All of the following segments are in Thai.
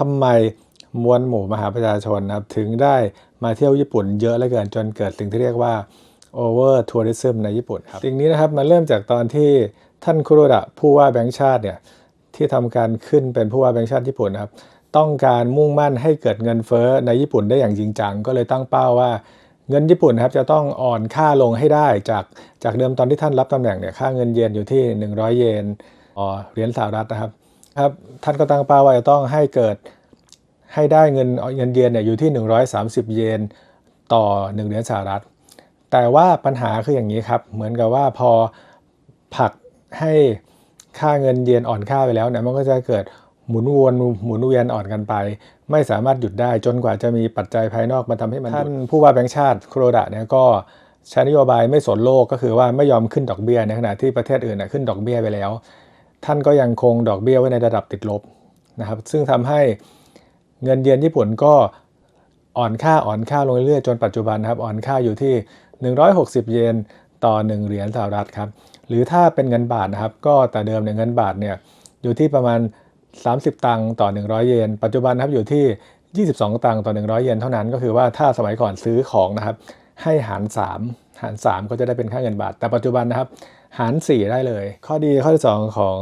ทำไมมวลหมู่มหาประชาชนนะครับถึงได้มาเที่ยวญี่ปุ่นเยอะเหลือเกินจนเกิดสิ่งที่เรียกว่า over tourism ในญี่ปุ่นครับสิ่งนี้นะครับมันเริ่มจากตอนที่ท่านคุโรดะผู้ว่าแบงค์ชาติเนี่ยที่ทำการขึ้นเป็นผู้ว่าแบงค์ชาติญี่ปุ่นนะครับต้องการมุ่งมั่นให้เกิดเงินเฟ้อในญี่ปุ่นได้อย่างจริงจัง ก็เลยตั้งเป้าว่าเงินญี่ปุ่นครับจะต้องอ่อนค่าลงให้ได้จากจากเดิมตอนที่ท่านรับตำแหน่งเนี่ยค่าเงินเยนอยู่ที่ 100 เยนเหรียญสหรัฐนะครับ ครับท่านก็ตั้งเป้าว่าจะต้องให้เกิดให้ได้เงินเงินเยนเนี่ยอยู่ที่ 130 เยนต่อ 1 เหรียญสหรัฐ แต่ว่าปัญหาคืออย่างนี้ครับ เหมือนกับว่าพอผลักให้ค่าเงินเยนอ่อนค่าไปแล้วเนี่ยมันก็จะเกิดหมุนวนหมุนเวียนอ่อนกันไป ไม่สามารถหยุดได้จนกว่าจะมีปัจจัยภายนอกมาทำให้มันท่านผู้ว่าแบงค์ชาติโครดะเนี่ยก็ใช้นโยบายไม่สนโลกก็คือว่าไม่ยอมขึ้นดอกเบี้ยในขณะที่ประเทศอื่นนะขึ้นดอกเบี้ยไปแล้ว ท่านก็ยังคงดอกเบี้ยไว้ในระดับติดลบนะครับ ซึ่งทำให้เงินเยนญี่ปุ่นก็อ่อนค่าอ่อนค่าลงเรื่อยๆจนปัจจุบันครับอ่อนค่าอยู่ที่ 160 เยนต่อ 1 เหรียญสหรัฐครับ หรือถ้าเป็นเงินบาทนะครับ ก็แต่เดิมเนี่ยเงินบาทเนี่ยอยู่ที่ประมาณ 30 ตังค์ต่อ 100 เยน ปัจจุบันครับอยู่ที่ 22 ตังค์ต่อ 100 เยนเท่านั้น ก็คือว่าถ้าสมัยก่อนซื้อของนะครับ ให้หาร 3 หาร 3 ก็จะได้เป็นค่าเงินบาท แต่ปัจจุบันนะครับ หาร 4 ได้เลย ข้อดีข้อที่ 2 ของ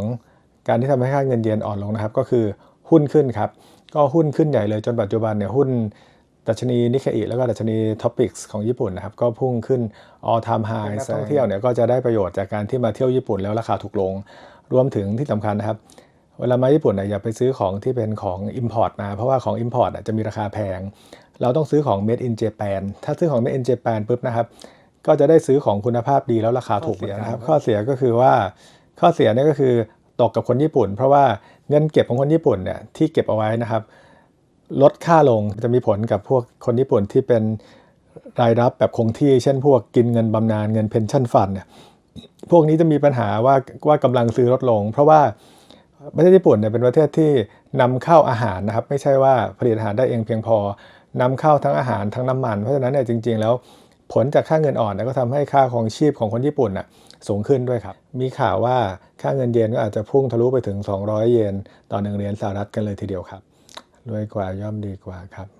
การที่ทำให้ค่าเงินเยนอ่อนลงนะครับ ก็คือหุ้นขึ้นครับ ก็หุ้นขึ้นใหญ่เลยจนปัจจุบันเนี่ยหุ้นดัชนีนิเคอิแล้วก็ดัชนีท็อปิกส์ของญี่ปุ่นนะครับ ก็พุ่งขึ้น all time high นักท่องเที่ยวเนี่ยก็จะได้ประโยชน์จากการที่มาเที่ยวญี่ปุ่นแล้วราคาถูกลง รวมถึงที่สำคัญนะครับ เวลามาญี่ปุ่นเนี่ยอย่าไปซื้อของที่เป็นของ Import มา เพราะว่าของ Import จะมีราคาแพง เราต้องซื้อของ Made in Japan ถ้าซื้อของ Made in Japan ปุ๊บนะครับ ก็จะได้ซื้อของคุณภาพดีแล้วราคาถูกนะครับ ข้อเสียก็คือว่าข้อเสียเนี่ยก็คือตกกับคนญี่ปุ่น เพราะว่าเงินเก็บของคนญี่ปุ่นเนี่ยที่เก็บเอาไว้นะครับ ลดค่าลงจะมีผลกับพวกคนญี่ปุ่นที่เป็นรายรับแบบคงที่ เช่น พวกกินเงินบำนาญเงินเพนชั่นฟันเนี่ยพวกนี้จะมีปัญหาว่าว่ากำลังซื้อลดลง เพราะว่า ประเทศญี่ปุ่นเนี่ยเป็นประเทศที่นำเข้าอาหารนะครับ ไม่ใช่ว่าผลิตอาหารได้เองเพียงพอนำเข้าทั้งอาหารทั้งน้ำมัน เพราะฉะนั้นเนี่ยจริง ๆ แล้วผลจากค่าเงินอ่อนเนี่ยก็ทำให้ค่าของชีพของคนญี่ปุ่นน่ะสูงขึ้นด้วยครับ มีข่าวว่าค่าเงินเยนก็อาจจะพุ่งทะลุไปถึง 200 เยนต่อหนึ่งเหรียญสหรัฐกันเลยทีเดียวครับรวยกว่าย่อมดีกว่าครับ